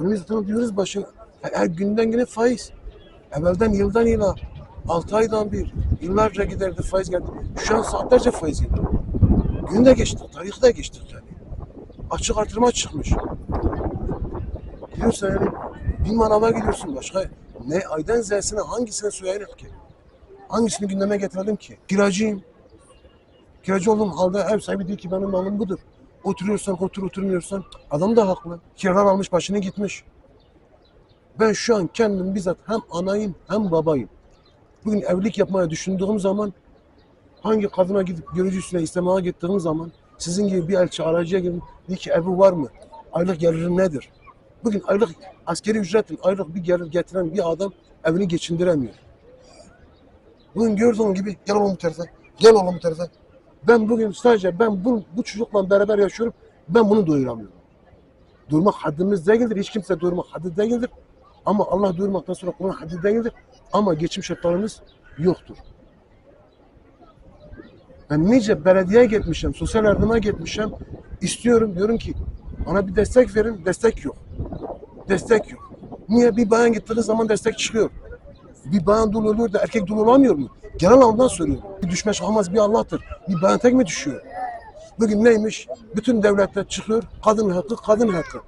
Ekonomi zaten diyoruz başın. Her, günden güne faiz. Evvelden yıldan yıla, 6 aydan bir, yıllarca giderdi faiz geldi. Şu an saatlerce faiz geliyor. Gün de geçti, tarih de geçti yani. Açık artırma çıkmış. Gidiyorsun yani bir manava gidiyorsun başka. Ne aydan z'sine hangisine söylenir ki? Hangisini gündeme getirelim ki? Kiracıyım. Kiracı olduğum halde ev sahibi diyor ki benim malım budur. Oturuyorsan otur oturmuyorsan adam da haklı. Kiralar almış başını gitmiş. Ben şu an kendim bizzat hem anayım hem babayım. Bugün evlilik yapmaya düşündüğüm zaman hangi kadına gidip görücüsüne istemeye gittiğim zaman sizin gibi bir elçi aracıya gidip diyor ki evi var mı? Aylık gelirin nedir? Bugün aylık askeri ücretin aylık bir gelir getiren bir adam evini geçindiremiyor. Bugün gördüğün gibi gel oğlum bu gel oğlum bu. Ben bugün sadece ben bu, bu çocukla beraber yaşıyorum. Ben bunu doyuramıyorum. Durmak haddimiz değildir. Hiç kimse doyurmak haddi değildir. Ama Allah doyurmaktan sonra kulun haddi değildir. Ama geçim şartlarımız yoktur. Ben nice belediyeye gitmişim, sosyal yardıma gitmişim. İstiyorum diyorum ki bana bir destek verin. Destek yok. Destek yok. Niye? Bir bayan gittiği zaman destek çıkıyor. Bir bayan dul oluyor da erkek dul olamıyor mu? Genel anlamda soruyorum. Bir düşme çıkamaz bir Allah'tır. Bir bayan tek mi düşüyor? Bugün neymiş? Bütün devletler çıkıyor. Kadın hakkı, kadın hakkı.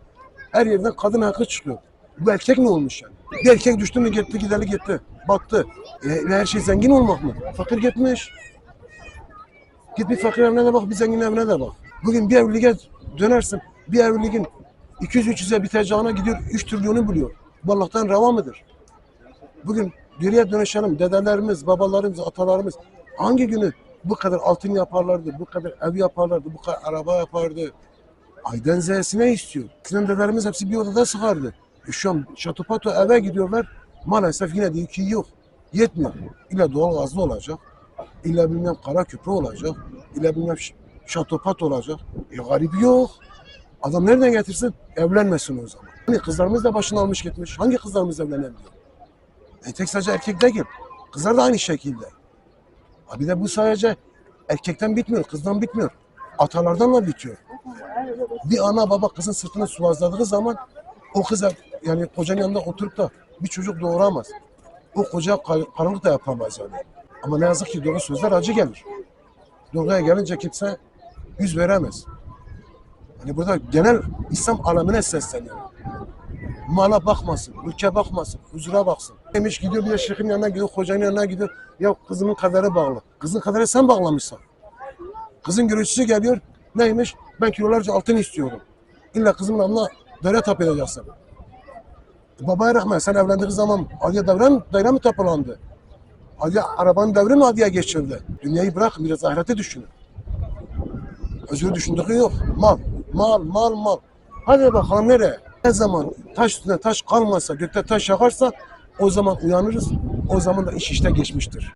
Her yerden kadın hakkı çıkıyor. Bu erkek mi olmuş yani? Bir erkek düştü mü gitti, gideli gitti. Baktı. E, her şey zengin olmak mı? Fakir gitmiş. Git bir fakir evine de bak, bir zengin evine de bak. Bugün bir evliliğe dönersin. Bir evliliğin 200-300'e biteceğine gidiyor 3 trilyonu buluyor. Bu Allah'tan reva mıdır? Bugün geriye dönüşelim. Dedelerimiz, babalarımız, atalarımız hangi günü bu kadar altın yaparlardı, bu kadar ev yaparlardı, bu kadar araba yapardı. Aydan Z'sine istiyor. Sizin dedelerimiz hepsi bir odada sıkardı. E şu an şatopato eve gidiyorlar. Maalesef yine diyor ki yok. Yetmiyor. İlla doğal gazlı olacak. İlla bilmem kara köprü olacak. İlla bilmem şatopat olacak. E garip yok. Adam nereden getirsin? Evlenmesin o zaman. Hani kızlarımız da başını almış gitmiş. Hangi kızlarımız evlenemiyor? E tek sadece erkek değil. Kızlar da aynı şekilde. Ha bir de bu sadece erkekten bitmiyor, kızdan bitmiyor. Atalardan da bitiyor. Bir ana baba kızın sırtını sıvazladığı zaman o kız yani kocanın yanında oturup da bir çocuk doğuramaz. O koca kar- karılık da yapamaz yani. Ama ne yazık ki doğru sözler acı gelir. Doğruya gelince kimse yüz veremez. Yani burada genel İslam alemine sesleniyor. Mala bakmasın, ülke bakmasın, huzura baksın. Demiş gidiyor bir de şeyhin yanına gidiyor, hocanın yanına gidiyor. Ya kızımın kaderi bağlı. Kızın kaderi sen bağlamışsın. Kızın görüntüsü geliyor. Neymiş? Ben kilolarca altın istiyorum. İlla kızımın alnına daire tap edeceksin. Babaya rahmet sen evlendiğin zaman Aliye devren daire mi tapulandı? Aliye arabanın devri mi Aliye geçirdi? Dünyayı bırak biraz ahirete düşünün. Özür düşündüğü yok. Mal, mal, mal, mal. Hadi bakalım nereye? Ne zaman taş üstüne taş kalmasa, gökte taş yakarsa o zaman uyanırız. O zaman da iş işte geçmiştir.